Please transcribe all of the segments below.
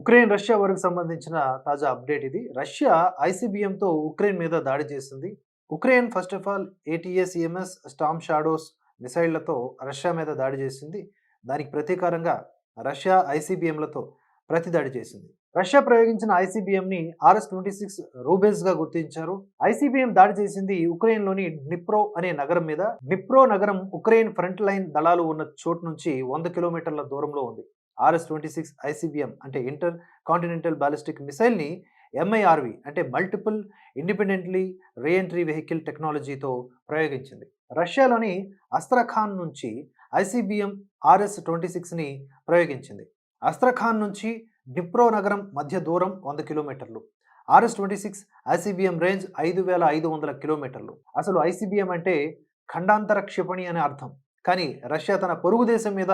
Ukraine Russia వరకు సంబంధించిన తాజా అప్డేట్ ఇది. రష్యా ఐసీబీఎంతో ఉక్రెయిన్ మీద దాడి చేసింది. Ukraine first of all ATACMS storm shadows మిసైళ్ళతో Russia మీద దాడి చేసింది. దానికి ప్రతీకారంగా రష్యా ఐసీబీఎంలతో ప్రతి దాడి చేసింది. రష్యా ప్రయోగించిన ఐసీబీఎంని ని ఆర్ఎస్ ట్వంటీ సిక్స్ రూబెల్స్గా గుర్తించారు. ఐసీబీఎం దాడి చేసింది ఉక్రెయిన్లోని నిప్రో అనే నగరం మీద. నిప్రో నగరం ఉక్రెయిన్ ఫ్రంట్ లైన్ దళాలు ఉన్న చోటు నుంచి వంద కిలోమీటర్ల దూరంలో ఉంది. ఆర్ఎస్ ట్వంటీ సిక్స్ ఐసీబీఎం అంటే ఇంటర్ కాంటినెంటల్ బాలిస్టిక్ మిసైల్ని ఎంఐఆర్వి అంటే మల్టిపుల్ ఇండిపెండెంట్లీ రీఎంట్రీ వెహికల్ టెక్నాలజీతో ప్రయోగించింది. రష్యాలోని అస్త్రఖాన్ నుంచి ఐసీబీఎం ఆర్ఎస్ ట్వంటీ సిక్స్ని ప్రయోగించింది. అస్త్రఖాన్ నుంచి డిప్రో నగరం మధ్య దూరం వంద కిలోమీటర్లు. RS twenty six ICBM range ఐదు వేల ఐదు వందల కిలోమీటర్లు. అసలు ఐసీబీఎం అంటే ఖండాంతర క్షిపణి అనే అర్థం. కానీ రష్యా తన పొరుగు దేశం మీద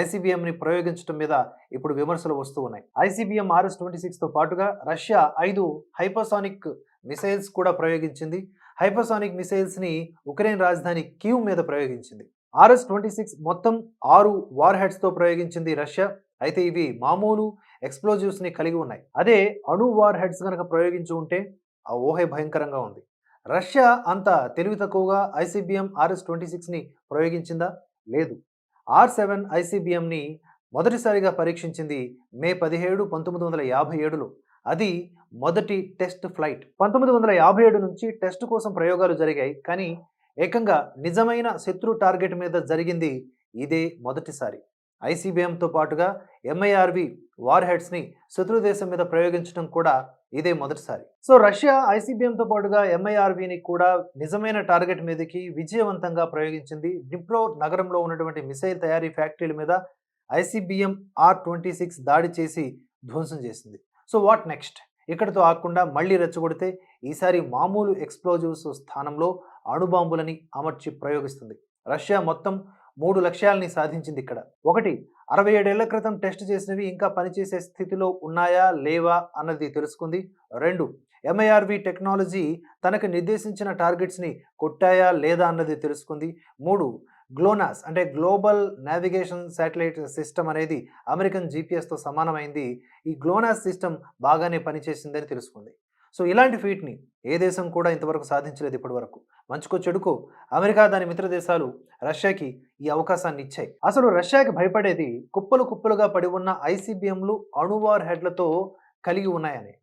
ఐసీబీఎంని ప్రయోగించడం మీద ఇప్పుడు విమర్శలు వస్తూ ఉన్నాయి. ఐసీబీఎం ఆర్ఎస్ ట్వంటీ సిక్స్తో పాటుగా రష్యా ఐదు హైపర్సానిక్ మిసైల్స్ కూడా ప్రయోగించింది. హైపర్సానిక్ మిసైల్స్ని ఉక్రెయిన్ రాజధాని కీవ్ మీద ప్రయోగించింది. ఆర్ఎస్ ట్వంటీ సిక్స్ మొత్తం ఆరు వార్ హెడ్స్తో ప్రయోగించింది రష్యా. అయితే ఇవి మామూలు ఎక్స్ప్లోజివ్స్ని కలిగి ఉన్నాయి. అదే అణు వార్ హెడ్స్ కనుక ప్రయోగించి ఉంటే ఆ ఊహే భయంకరంగా ఉంది. రష్యా అంత తెలివి తక్కువగా ఐసీబీఎం ఆర్ఎస్ ట్వంటీ సిక్స్ని ప్రయోగించిందా? లేదు. ఆర్ సెవెన్ ఐసీబీఎంని మొదటిసారిగా పరీక్షించింది మే పదిహేడు పంతొమ్మిది వందల యాభై ఏడులో. అది మొదటి టెస్ట్ ఫ్లైట్. పంతొమ్మిది వందల యాభై ఏడు నుంచి టెస్ట్ కోసం ప్రయోగాలు జరిగాయి కానీ ఏకంగా నిజమైన శత్రు టార్గెట్ మీద జరిగింది ఇదే మొదటిసారి. ఐసీబీఎంతో పాటుగా ఎంఐఆర్వి వార్ హెడ్స్ని శత్రు దేశం మీద ప్రయోగించడం కూడా ఇదే మొదటిసారి. సో రష్యా ఐసీబీఎంతో పాటుగా ఎంఐఆర్విని కూడా నిజమైన టార్గెట్ మీదకి విజయవంతంగా ప్రయోగించింది. డిప్రో నగరంలో ఉన్నటువంటి మిసైల్ తయారీ ఫ్యాక్టరీల మీద ఐసీబీఎం ఆర్ ట్వంటీ సిక్స్ దాడి చేసి ధ్వంసం చేసింది. So what next? ఇక్కడితో ఆకుండా మళ్ళీ రెచ్చగొడితే ఈసారి మామూలు ఎక్స్ప్లోజివ్స్ స్థానంలో అణుబాంబులని అమర్చి ప్రయోగిస్తుంది. రష్యా మొత్తం మూడు లక్ష్యాలని సాధించింది ఇక్కడ. ఒకటి అరవై ఏడేళ్ళ క్రితం టెస్ట్ చేసినవి ఇంకా పనిచేసే స్థితిలో ఉన్నాయా లేవా అన్నది తెలుసుకుంది. రెండు ఎంఐఆర్వి టెక్నాలజీ తనకు నిర్దేశించిన టార్గెట్స్ని కొట్టాయా లేదా అన్నది తెలుసుకుంది. మూడు గ్లోనాస్ అంటే గ్లోబల్ నావిగేషన్ శాటిలైట్ సిస్టమ్ అనేది అమెరికన్ జీపీఎస్తో సమానమైంది. ఈ గ్లోనాస్ సిస్టమ్ బాగానే పనిచేసిందని తెలుసుకుంది. సో ఇలాంటి ఫీట్ని ఏ దేశం కూడా ఇంతవరకు సాధించలేదు ఇప్పటి వరకు. మంచుకో చెడుకో అమెరికా దాని మిత్ర దేశాలు రష్యాకి ఈ అవకాశాన్ని ఇచ్చాయి. అసలు రష్యాకి భయపడేది కుప్పలు కుప్పలుగా పడి ఉన్న ఐసీబీఎంలు అణువార్ హెడ్లతో కలిగి ఉన్నాయని.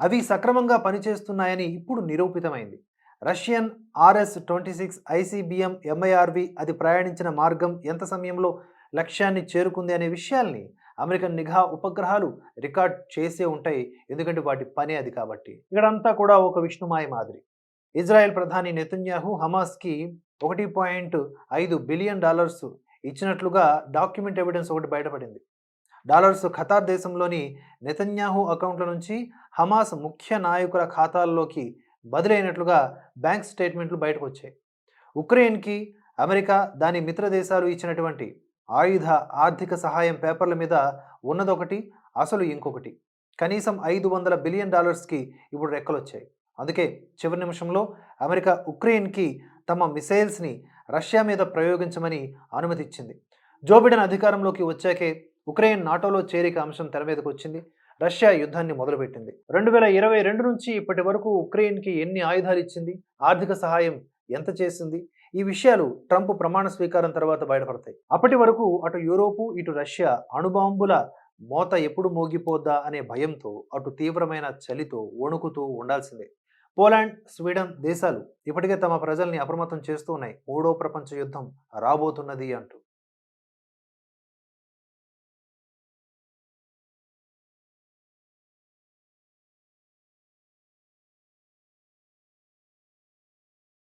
అవి సక్రమంగా పనిచేస్తున్నాయని ఇప్పుడు నిరూపితమైంది. Russian RS twenty six ICBM MIRV అది ప్రయాణించిన మార్గం ఎంత సమయంలో లక్ష్యాన్ని చేరుకుంది అనే విషయాల్ని అమెరికన్ నిఘా ఉపగ్రహాలు రికార్డ్ చేసే ఉంటాయి. ఎందుకంటే వాటి పని అది కాబట్టి. ఇక్కడంతా కూడా ఒక విష్ణుమాయ మాదిరి. ఇజ్రాయెల్ ప్రధాని నెతన్యాహు హమాస్కి ఒకటి పాయింట్ ఐదు బిలియన్ డాలర్స్ ఇచ్చినట్లుగా డాక్యుమెంట్ ఎవిడెన్స్ ఒకటి బయటపడింది. డాలర్స్ ఖతార్ దేశంలోని నెతన్యాహు అకౌంట్ల నుంచి హమాస్ ముఖ్య నాయకుల ఖాతాల్లోకి బదిలైనట్లుగా బ్యాంక్ స్టేట్మెంట్లు బయటకు వచ్చాయి ఉక్రెయిన్కి అమెరికా దాని మిత్ర దేశాలు ఇచ్చినటువంటి ఆయుధ ఆర్థిక సహాయం పేపర్ల మీద ఉన్నదొకటి అసలు ఇంకొకటి. కనీసం ఐదు వందల బిలియన్ డాలర్స్కి ఇప్పుడు రెక్కలొచ్చాయి. అందుకే చివరి నిమిషంలో అమెరికా ఉక్రెయిన్కి తమ మిసైల్స్ని రష్యా మీద ప్రయోగించమని అనుమతి ఇచ్చింది జో బిడెన్ అధికారంలోకి వచ్చాకే ఉక్రెయిన్ నాటోలో చేరిక అంశం తెర మీదకు వచ్చింది రష్యా యుద్ధాన్ని మొదలుపెట్టింది. రెండు వేల ఇరవై రెండు నుంచి ఇప్పటి వరకు ఉక్రెయిన్కి ఎన్ని ఆయుధాలు ఇచ్చింది ఆర్థిక సహాయం ఎంత చేసింది? ఈ విషయాలు ట్రంప్ ప్రమాణ స్వీకారం తర్వాత బయటపడతాయి. అప్పటి వరకు అటు యూరోపు ఇటు రష్యా అణుబాంబుల మోత ఎప్పుడు మోగిపోద్దా అనే భయంతో అటు తీవ్రమైన చలితో వణుకుతూ ఉండాల్సిందే. పోలాండ్ స్వీడన్ దేశాలు ఇప్పటికే తమ ప్రజల్ని అప్రమత్తం చేస్తూ ఉన్నాయి. మూడో ప్రపంచ యుద్ధం రాబోతున్నది అంటూ.